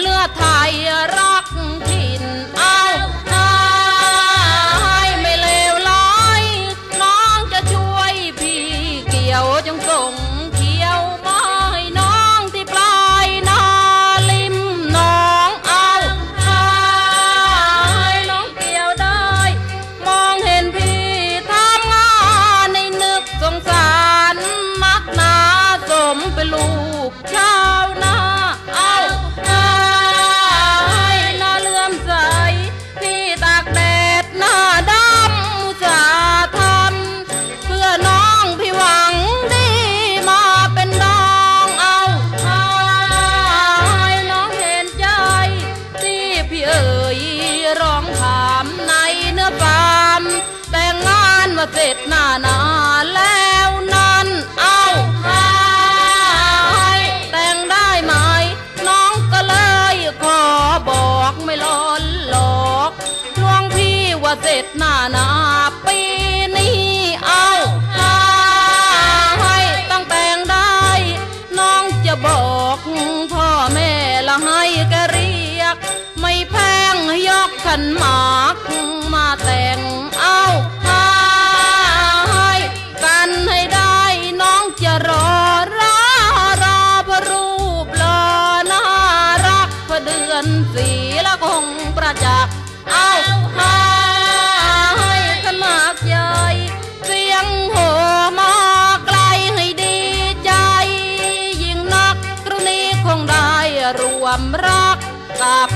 เลือดไทยรักถิ่นเอาไห้ไม่เลวร้ยน้องจะช่วยพี่เกี่ยวจงส่งเขียวไม้น้องที่ปลายนาลิมน้องเอาไห้น้องเกี่ยวได้ มองเห็นพี่ทำงาในนึกสงสารมักนาสมเปลูก ยร้องถามในเนื้อปานแต่งงานมาเสร็จหน้านาแล้วนั้นเอาหายแต่งได้ไหมน้องก็เลยขอบอกไม่ล้อนหลอกหลวงพี่ว่าเสร็จหน้านาปีนี้เอาหายต้องแต่งได้ น้องจะบอกพ่อแม่ละให้แกเรียก กขันหมากมาแต่งเอาหาให้กันให้ได้น้องจะรอรอรอพระรูปรอน่ารักพระเดือนสีละคงประจักษ์เอาหาขันหมากใหญ่เสียงหัวมาไกลให้ดีใจ ยิ่งนักครุนี้คงได้รวมรักกับ